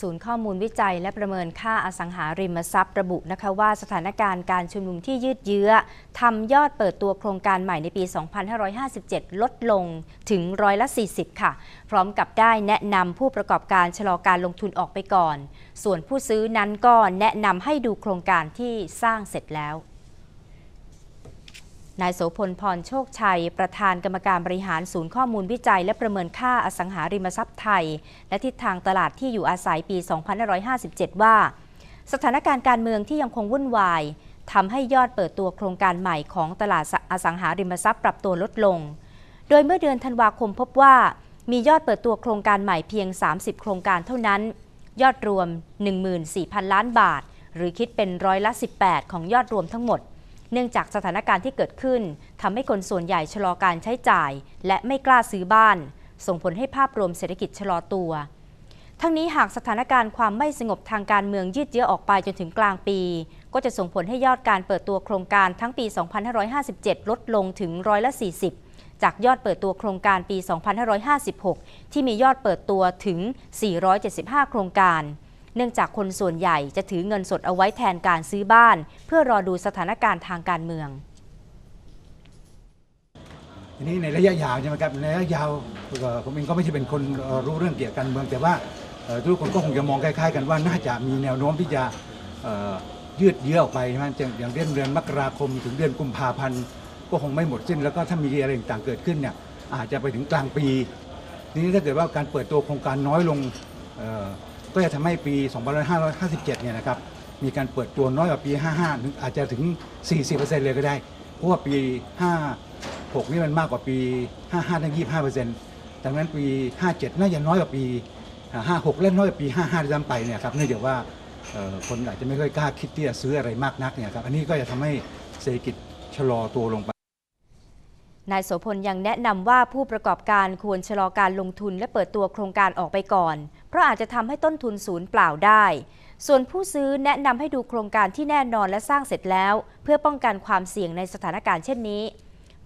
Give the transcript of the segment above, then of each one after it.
ศูนย์ข้อมูลวิจัยและประเมินค่าอสังหาริมทรัพย์ระบุนะคะว่าสถานการณ์การชุมนุมที่ยืดเยื้อทำยอดเปิดตัวโครงการใหม่ในปี 2557 ลดลงถึงร้อยละ 40 ค่ะ พร้อมกับได้แนะนำผู้ประกอบการชะลอการลงทุนออกไปก่อน ส่วนผู้ซื้อนั้นก็แนะนำให้ดูโครงการที่สร้างเสร็จแล้ว นายโสพลพรโชคชัย ประธานกรรมการบริหารศูนย์ข้อมูลวิจัย และประเมินค่าอสังหาริมทรัพย์ไทย และทิศทางตลาดที่อยู่อาศัยปี 2557 ว่า สถานการณ์การเมืองที่ยังคงวุ่นวายทำให้ยอดเปิดตัวโครงการใหม่ของตลาดอสังหาริมทรัพย์ปรับตัวลดลง โดยเมื่อเดือนธันวาคมพบว่า มียอดเปิดตัวโครงการใหม่เพียง 30 โครงการเท่านั้น ยอดรวม 14,000 ล้านบาท หรือคิดเป็นร้อยละ 18 ของยอดรวมทั้งหมด เนื่องจากสถานการณ์ที่เกิดขึ้นทำให้คนส่วนใหญ่ชะลอการใช้จ่าย และไม่กล้าซื้อบ้าน ส่งผลให้ภาพรวมเศรษฐกิจชะลอตัว ทั้งนี้หากสถานการณ์ความไม่สงบทางการเมืองยืดเยื้อออกไปจนถึงกลางปี ก็จะส่งผลให้ยอดการเปิดตัวโครงการทั้งปี 2557 ลดลงถึงร้อยละ 40จากยอดเปิดตัวโครงการปี 2556 ที่มียอดเปิดตัวถึง 475 โครงการ เนื่องจากคนส่วนใหญ่จะถือเงินสดเอาไว้แทนการซื้อบ้าน เพื่อรอดูสถานการณ์ทางการเมืองทีนี้ในระยะยาวใช่ไหมครับในระยะยาวผมเองก็ไม่ใช่เป็นคนรู้เรื่องเกี่ยวกับการเมืองแต่ว่าทุกคนก็คงจะมองคล้ายๆ กันว่าน่าจะมีแนวโน้มที่จะยืดเยื้อออกไปใช่ไหมอย่างอย่างเดือนเดือนมกราคมถึงเดือนกุมภาพันธ์ก็คงไม่หมดสิ้น แล้วก็ถ้ามีอะไรต่างๆเกิดขึ้นเนี่ยอาจจะไปถึงกลางปีทีนี้ถ้าเกิดว่าการเปิดตัวโครงการน้อยลง ก็จะทำให้ปี 2557 เนี่ยนะครับ มีการเปิดตัวน้อยกว่าปี 55ถึงอาจจะถึง 40%เลยก็ได้ เพราะว่าปี 5 6 นี่มันมากกว่าปี 55ตั้ง25เปอร์เซ็นต์ดังนั้นปี 57 น่าจะน้อยกว่าปี 56 และน้อยกว่าปี 55ด้วยซ้ำไปเนี่ยครับเนื่องจากว่าคนอาจจะไม่ค่อยกล้าคิดที่จะซื้ออะไรมากนักเนี่ยครับ อันนี้ก็จะทำให้เศรษฐกิจชะลอตัวลงไปนายโสพลยังแนะนำว่าผู้ประกอบการควรชะลอการลงทุนและเปิดตัวโครงการออกไปก่อน เพราะอาจจะทำให้ต้นทุนศูนย์เปล่าได้ ส่วนผู้ซื้อแนะนำให้ดูโครงการที่แน่นอนและสร้างเสร็จแล้ว เพื่อป้องกันความเสี่ยงในสถานการณ์เช่นนี้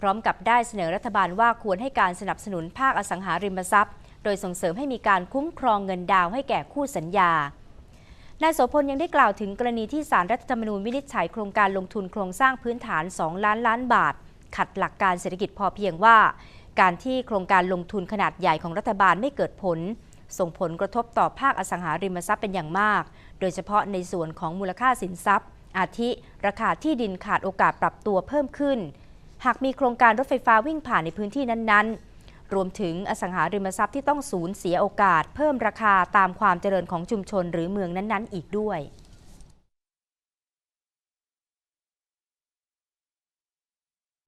พร้อมกับได้เสนอรัฐบาลว่าควรให้การสนับสนุนภาคอสังหาริมทรัพย์ โดยส่งเสริมให้มีการคุ้มครองเงินดาวน์ให้แก่คู่สัญญานายโสพลยังได้กล่าวถึงกรณีที่สารรัฐธรรมนูญวินิจฉัยโครงการลงทุนโครงสร้างพื้นฐาน 2 ล้านล้านบาท ขัดหลักการเศรษฐกิจพอเพียงว่า การที่โครงการลงทุนขนาดใหญ่ของรัฐบาลไม่เกิดผล ส่งผลกระทบต่อภาคอสังหาริมทรัพย์เป็นอย่างมาก โดยเฉพาะในส่วนของมูลค่าสินทรัพย์ อาทิราคาที่ดินขาดโอกาสปรับตัวเพิ่มขึ้น หากมีโครงการรถไฟฟ้าวิ่งผ่านในพื้นที่นั้นๆ รวมถึงอสังหาริมทรัพย์ที่ต้องสูญเสียโอกาส เพิ่มราคาตามความเจริญของชุมชนหรือเมืองนั้นๆ อีกด้วย